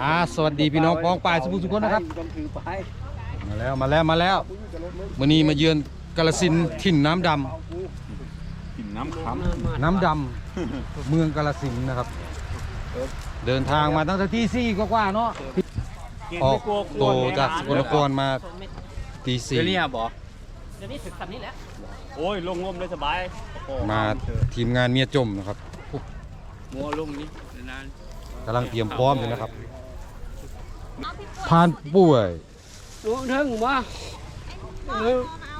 อ่าสวัสดีพี่น้องพ้องปลายสุภุสุคนนะครับต้องถือไปมาแล้วมาแล้วมาแล้ววันนี้มาเยือนกาลสินธุ์ถิ่นน้ำดกินน้ำค้ำน้ำดำเมืองกาลสินธุ์นะครับ เดินทางมาตั้งแต่ที่สี่กว่าๆเนาะำออกโตจากสกลนครมาตีสี่เดี๋ยวนี้บอเดี๋ยวนี้ถึงสันนี้แหละโอ้ยลงงมได้สบายโอ้โหมาทีมงานเมียจมนะครับมัวลงนี่นาน กำลังเตรียมพร้อมอยู่นะครับผ่านป่วยหลวงถึงว่าน้อย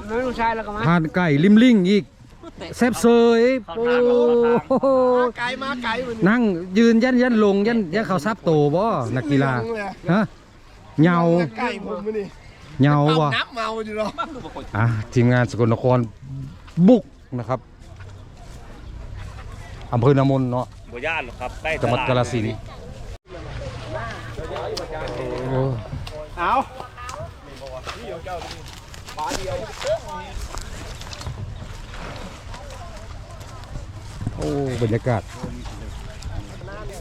น้อยลูกชายแล้วก็มาผ่านไก่ริมลิงอีกแซ่บเซยโอ้โหไกลมาไกลมันนั่งยืนยันยันลงยันยันเขาซับโตบ่นักกีฬาฮะเหงาไก่ผมมันนี่เหงาเอาบ่นับเมาอยู่หรออะทีมงานสกลนครบุกนะครับอำเภอนามนเนาะ บ่ย่านหรอกครับใกล้จังหวัดกาฬสินธุ์โอ้เอาโอ้บรรยากาศ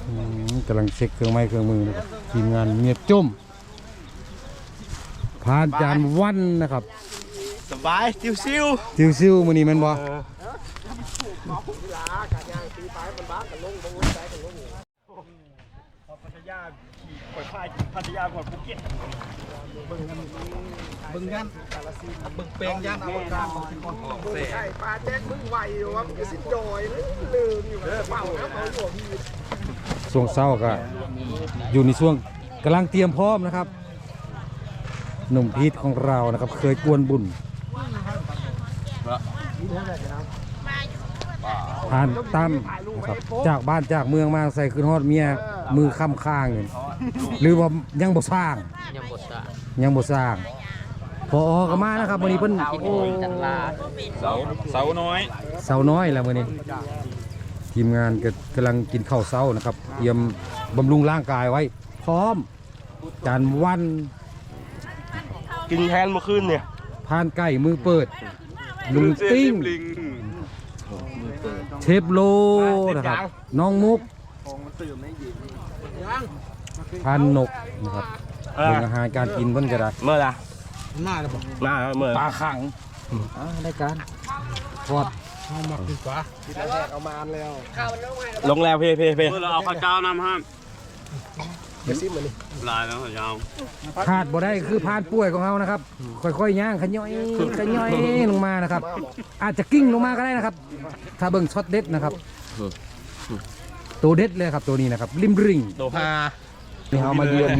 อืมกำลังเช็คเครื่องไม้เครื่องมือนะครับทีมงานเมียจุ่มผ่านจานวันนะครับสบายซิวซิวซิวซิวมื้อนี้แม่นบ่ มันบ้ากันลงบงลงใจกันลงพอพัทยาขี่ปล่อยพายพัทยาก่อนภูเก็ตเบึงยันเบึงกันเบิ่งเปงยันอวกาศของสิงคโปร์ใช่ปลาแจ็คมึงไหวอยู่วะมึงสิจอยเลยลืมอยู่แบบเมาน้ำเมาหัวพี่ช่วงเช้าก็อยู่ในช่วงกำลังเตรียมพร้อมนะครับหนุ่มพีทของเรานะครับ เคยกวนบุญมาอยู่ ผ่านตั้มนะครับจากบ้านจากเมืองมาใส่ขึ้นฮอดเมียมือค้ำข้างอยู่หรือว่ายังบ่สร้าง ยังบดสะยังบ่สร้างพอก็มานะครับวันนี้เพิ่นโอ้จันลาเสาเสาน้อย เสาน้อยแล้ววันนี้ ทีมงานก็กำลังกินข้าวเช้านะครับเตรียมบำรุงร่างกายไว้ พร้อมจานวันกินแทนเมื่อคืนเนี่ยพานไก่มือเปิดลุงติ้งลิง เชฟโลนะครับ น้องมุกพานนกนะครับเรื่องอาหารการกินเพิ่นก็ได้เมื่อไรหน้าเลยบอกหน้าเมื่อปลาขังอ่าได้การทอดเอามาดีกว่าคิดแรกเอามาอันแล้วลงแล้วเพเพเพเมื่อเราเอาข้าวเจ้านำห้าม เดี๋ยวซิมันนี่ลายแล้วข้าวเจ้าขาดบ่ได้คือพานป่วยของเรานะครับ ค่อยๆย่างขย่อยขย่อยลงมานะครับ อาจจะกิ้งลงมาก็ได้นะครับ ถ้าเบิ่งช็อตเด็ดนะครับตัวเด็ดเลยครับตัวนี้นะครับ ริมริงโดฮานี่เรามาเยือน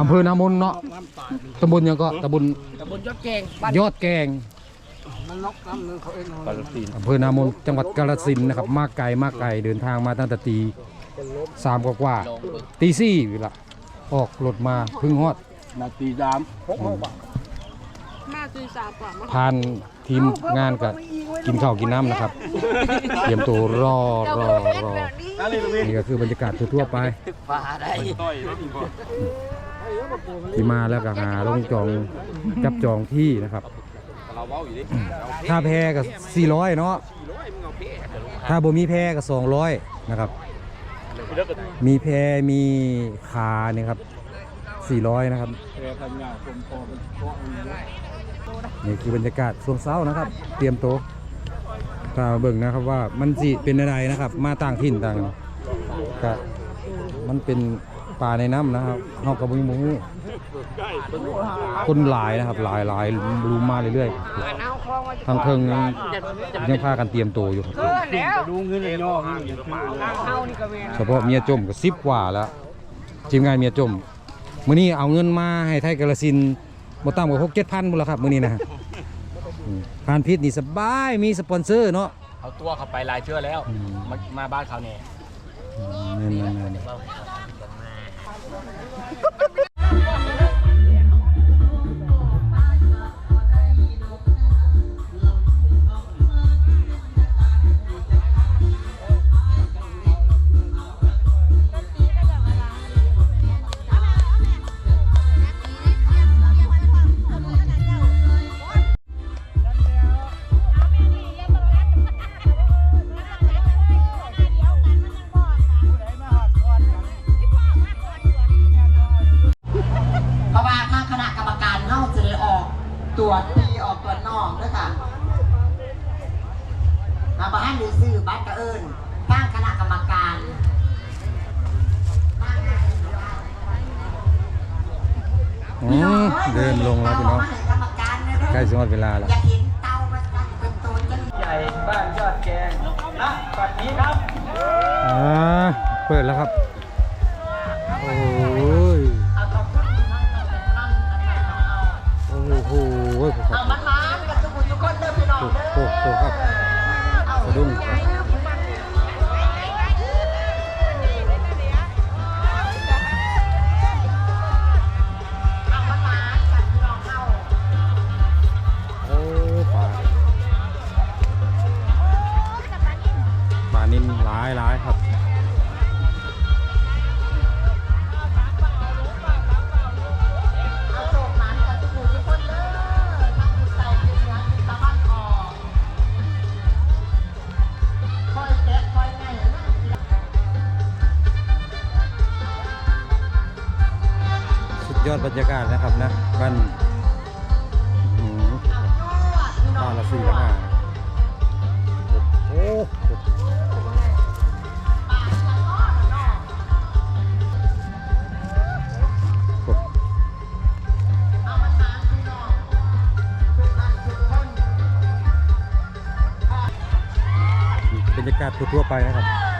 อำเภอนามนเนาะตำบลยังก็ตำบลตะบนยอดแกงบ้านยอดแกงมันล็อกน้ำนึงเขาเองปลาตีนอำเภอนามนจังหวัดกาฬสินธุ์นะครับ มาไกลมาไกลเดินทางมาตั้งแต่ตี สามกว่าๆตีสี่เวลาออกรถมาเพึ่งฮอด นาทีดามมาตีสามกว่ามาผ่านทีมงานกับกินข้าวกินน้ำนะครับ เตรียมตัวรอรอรอนี่ก็คือบรรยากาศทั่วๆไปปลาได้ต่อยไม่ดีกว่าที่มาแล้วก็หาลงจองจับจองที่นะครับ เราเว้าอยู่ดิถ้าแพก็400 เนาะถ้าบ่มีแพก็200 นะครับ มีแพมีขาเนี่ยครับ400นะครับนี่คือบรรยากาศช่วงเช้านะครับ เตรียมโต๊ะตาเบิ่งนะครับว่ามันสิเป็นอะไรนะครับ มาต่างถิ่นต่างก็มันเป็นป่าในน้ำนะครับเฮากับบ่มีหมูคนหลายนะครับ หลายหลายรูมมาเรื่อยๆ ทางเทิงยังยังพากันเตรียมตัวอยู่ครับแล้วดูเงินเลยย่อเข้านี่ก็เวรเฉพาะเมียจมก็สิบกว่าแล้วทีมงานเมียจมมื้อนี้เอาเงินมาให้ไทยกาลสินธุ์บ่ต่ำกว่า6 7พันบุนละครับมื้อนี้นะอืมพานพิษนี่สบายมีสปอนเซอร์เนาะเอาตัวเขาไปลายเชื่อแล้วมามาบ้านเขาเนี่ย อาบ้านหรือซื้อบัตรกระเอิญตั้งคณะกรรมการอืมเดินลงแล้วพี่น้องกรรมการนะเด้อใกล้จะหมดเวลาแล้วอยากเห็นเตามาตั้งเป็นตัวจะใหญ่บ้านยอดแกงนะบัดนี้ครับอ่าเปิดแล้วครับโอ้ยเอาขอบคุณท่านนั่งเอาโอ้โหครัเอาบมันมากันทุกคนทุกคนเด้อพี่น้องโอ้เด้อ โบรรยากาศนะครับนะบ้านบ้านละสี่ละห้าโอ้บรรยากาศทั่วไปนะครับ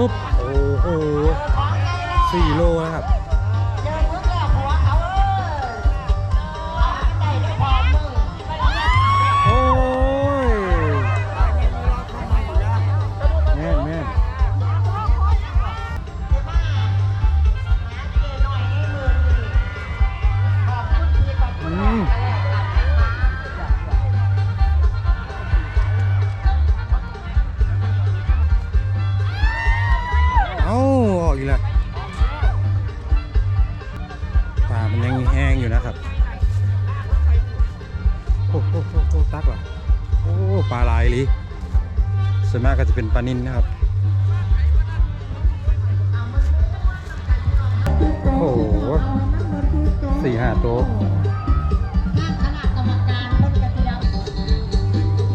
ปุ๊บ โอ้โหสี่โลนะครับ ปลาลายลีส่วนมากก็จะเป็นปลานิ่นนะครับ โอ้โหสี่ห้าโต๊ะ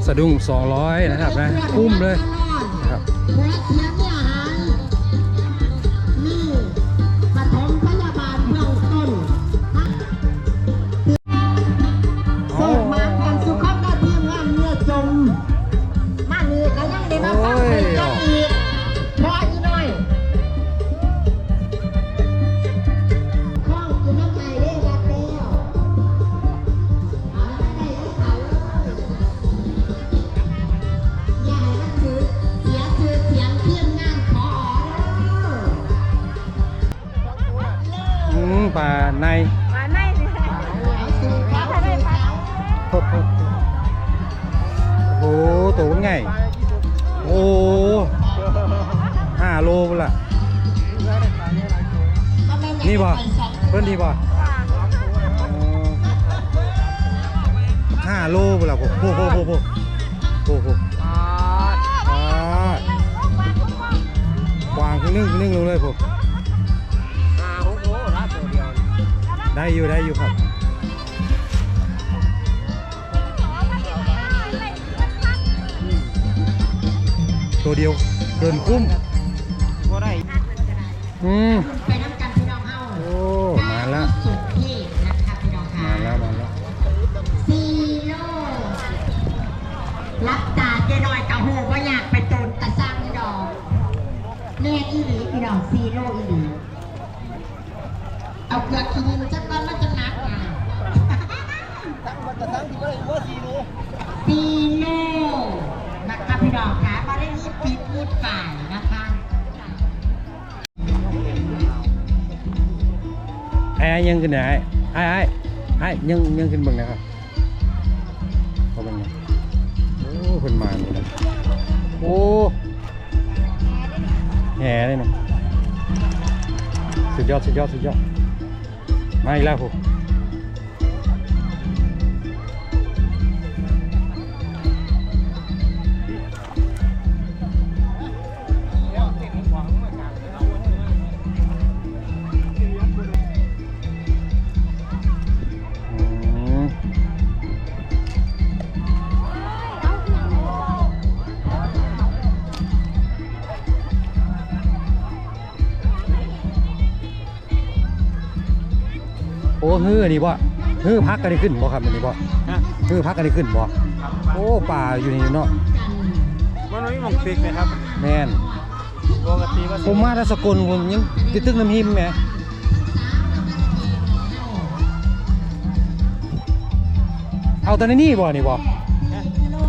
สะดุ้ง200 นะครับนะ คุ้มเลยครับ ห้าโลพุ่นละโอ้โหโอ้โหโอ้โหโอ้โหอ่ากวางคือนึ่งนึ่งลงเลยผมห้าหกได้อยู่ได้อยู่ครับตัวเดียวเกินคุ้มอืม น้องซีโร่อีหลีเอาเกลือกินจักก้อนมันจะหนักอะไรซีโร่ซีโร่นะคะพี่น้องค่ะมาได้นี่ปิดนี่ฝ่ายนะคะไอ้ยังขึ้นไหนไอ้ไอ้ไอ้ยังยังขึ้นบิ่งนะครับเขาเบิ่งโอ้คนมานี่นะโอ้แห่เลยนะ สุดยอดสุดยอด โอ้ฮือนี่บ่ฮือพักกันได้ขึ้นบ่ครับอันนี้บ่ฮือพักกันได้ขึ้นบ่โอ้ป่าอยู่นี่เนาะมันไม่มองฟิกไหมครับแม่นปกติว่าผมมาแตสกลผมยังติดตึกน้ำหิมแหมเอาแตอนนี้บ่นี่บ่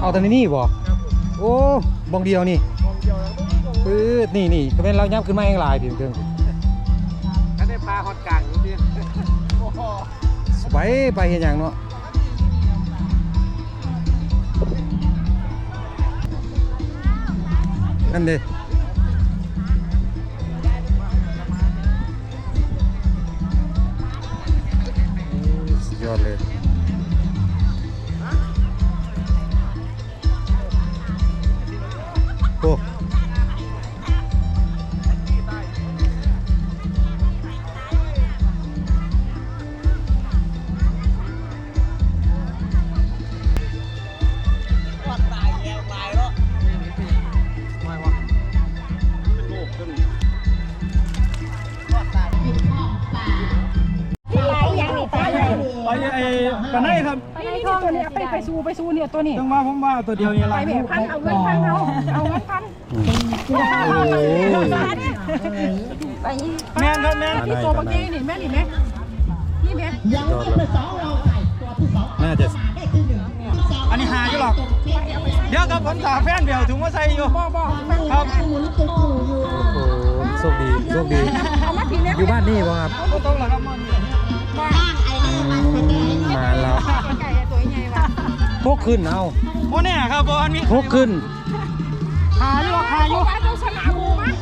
เอาแตอนนี้บ่โอ้บองเดียวนี่ปื๊ดนี่นี่ก็เป็นเรายับขึ้นมาเองหลายพี่เพิ่งถ้าได้ปลาฮอดกลาง อยู่ดิสบายไปเห็นอย่างเนาะนั่นดิสุดยอดเลย สู้ไปสู้เนี่ยตัวนี้จังว่าผมว่าตัวเดียวนี่ไปละแม่พันเอาเงินพันเอาเอาเงินพันโอ้ยไปแม่นครับแม่นที่ตัวเมื่อกี้นี่แม่นี่แม่นี่แม่ยังไม่เป็นสองเราใส่ตัวที่สองน่าจะได้ที่หนึ่งสองอันนี้หาอยู่หรอกเดี๋ยวครับผมสาแฟนเดียวถุงมาใส่อยู่บ่บ่ครับหมุนตุ้อยู่โอ้โหโชคดีโชคดีเอามาทีเนี้ยอยู่บ้านนี่ป่ะครับก็ต้องละครับมันบ้างไอ้นี่มันเป็นไงมาแล้ว พกขึ้นเอาโอ้เนี่ยครับบอลมีพกขึ้นหาอยู่หรอกหาอยู่ว่าเจ้าชนะบูมั้ย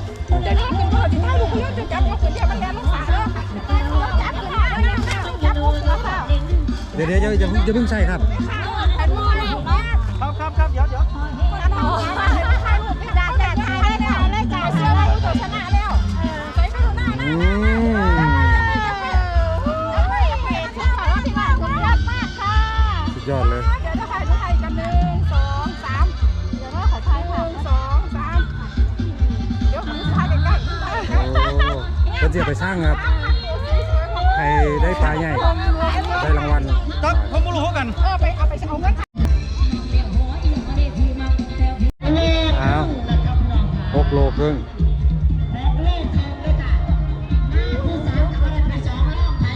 จะนี่เป็นตัวที่ถ้าลูกเลี้ยงจะจับยกขึ้นเดียวมันแรงลูกสาวแล้วจับขึ้นมาแล้วยังจับลูกแล้วค่ะเดี๋ยวเดี๋ยวอย่าอย่าเพิ่งอย่าเพิ่งใส่ครับแต่ลูกนี่นะครับครับครับเดี๋ยวเดี๋ยวอัน โอ้ก็จะไปสร้างครับใครได้ปลาใหญ่ได้รางวัลครับผมไม่รู้กันเออไปเอาไปเอาเงินอ้าวหกโลครึ่ง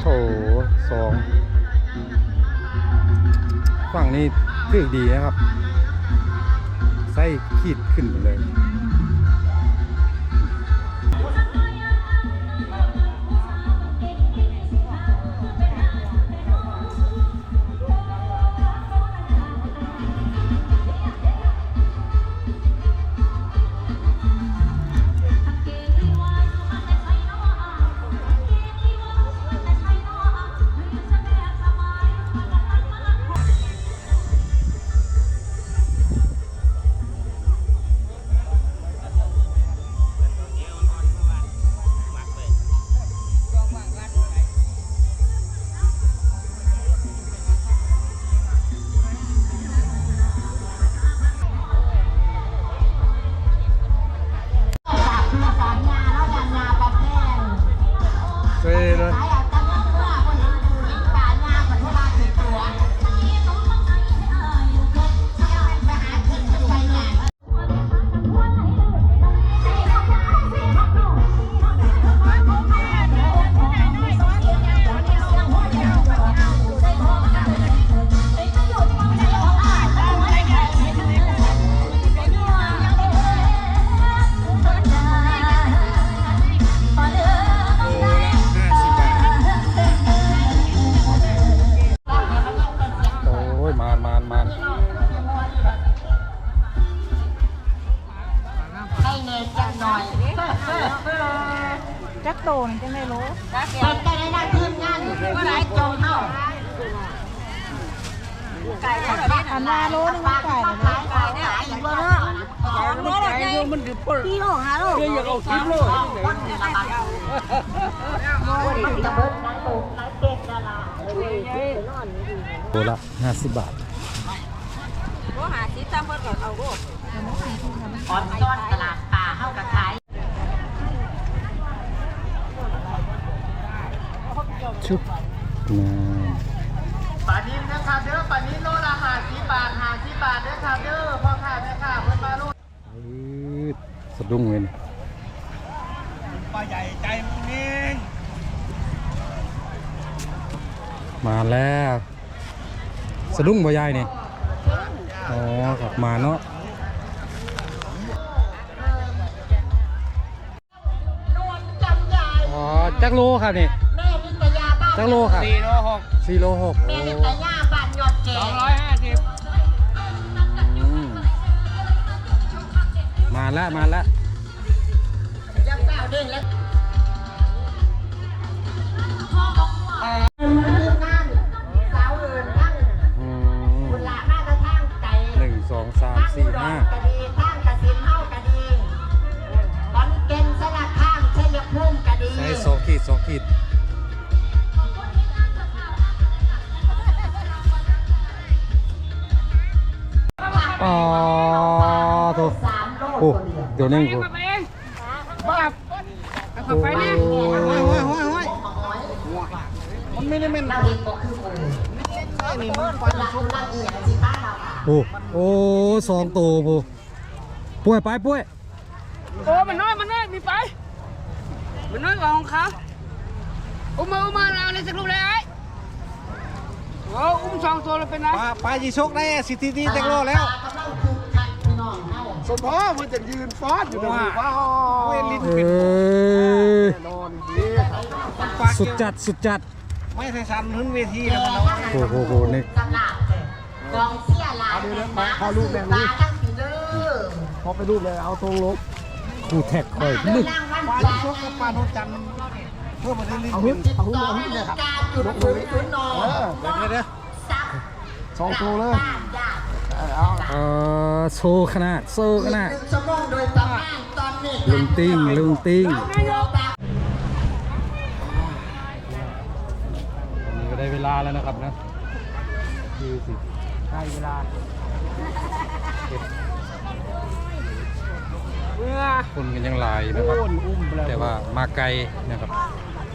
โอ้โหสองฝั่งนี้คือดีนะครับ ไส้ขีดขึ้นหมดเลย ตัวละ50บาทก็หาสิตามเพิ่นก็เอาโลอ่อนซ้อนตลาดป่าเฮากะขายชุบน้ปลานินนะครับเด้อปลานินโลละห้าสิบบาทห้าสิบบาทเด้อครับเด้อพ่อค้าแม่ค้าเพิ่นมาโลำอืดสะดุ้งเลยนี่ปลาใหญ่ใจมึงนิ่ง มาแล้วสะดุ้งบ่ยายนี่อ๋อครับมาเนาะนวลจำยายอ๋อจักโลครับนี่แม่นิตยาบ้านจักโลครับสี่โลหกสี่โลหกแม่นิตยาบ้านยอดแก่สองร้อยห้าสิบอืมมาแล้วมาแล้วยังเก้าเด้งแล้วามสี่ห้ากะดีทางกะสินเฮากะดีขอนเก่นสลักข้างชัยภูมิกะดี ใส่สองขีดสองขีดอ๋อโถสามโลโอ้ตัวเดียวเดี๋ยวนึงโอ้มาไปเองบ้าเอาเข้าไปเนี่ยมันไม่ได้แม่นเราเด็กก็คือโอ้นี่มันฟันชุบนั่งอีหยังสิบ้านเราอะ โอ้โอ้สองตัวปูป่วยไปป่วยโอ้มันน้อยมันน้อยมีไป มันน้อยกว่าของเขาอุ้มมาอุ้มมาเอาเลยสักลูกเลยไอ้โอ้อุ้มสองตัวเลยเป็นไงปลาปลายีโชคได้สิทีทีเต็กโลแล้วกำลังคึกคักพี่น้องเฮาสมพ่อมันจะยืนฟอดอยู่ตรงนี้ว้าวเวลินเอเป็น้ยนอนดีสุดจัดสุดจัด ไม่ใช่ชันขึ้นเวทีแล้วมันเอาโอ้โหโหนี่สำหรับกองเสียหลายปลาทั้งสีเด้อพอไปรูปเลยเอาตรงลบคู่แท็กคอยมึกนางวันปลาปลายีโชคกับปลาโนจันทร์เพื่อมาได้ลิ้นเอาเป็หุ้นนเอาหุ้นเอาหุ้นเลยครับจุดศูนย์ศูนย์นอเออเดี๋ยวเดี๋ยว ซับสองตัวเลยบ้านญาติเอาเออโซขนาดโซขนาด หนึ่งชั่วโมงโดยประมาณตอนนี้ลุงติ้งลุงติ้งตามวันนี้ก็ได้เวลาแล้วนะครับนะยี่สิ บใกล้เวลาเมื่อคนกันยังหลายนะครับ โอนอุ้มไปแล้วแต่ว่ามาไกลนะครับ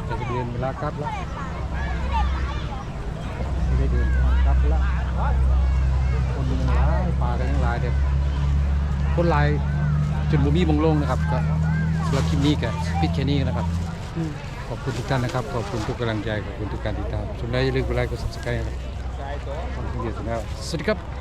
จะเดินเวลากลับแล้วไม่ได้เดินทางกลับแล้วคนยังหลายปลากันยังหลายเด็กคนหลายจนบุมีมงลงนะครับก็สำหรับคลิปนี้ก็ปิดแค่นี้นะครับขอบคุณทุกท่านนะครับ ขอบคุณทุกกำลังใจ ขอบคุณทุกการติดตามชมได้อย่าลืมกดไลค์กด subscribe ครับ ขอบคุณเดียวสุดแล้วสวัสดีครับ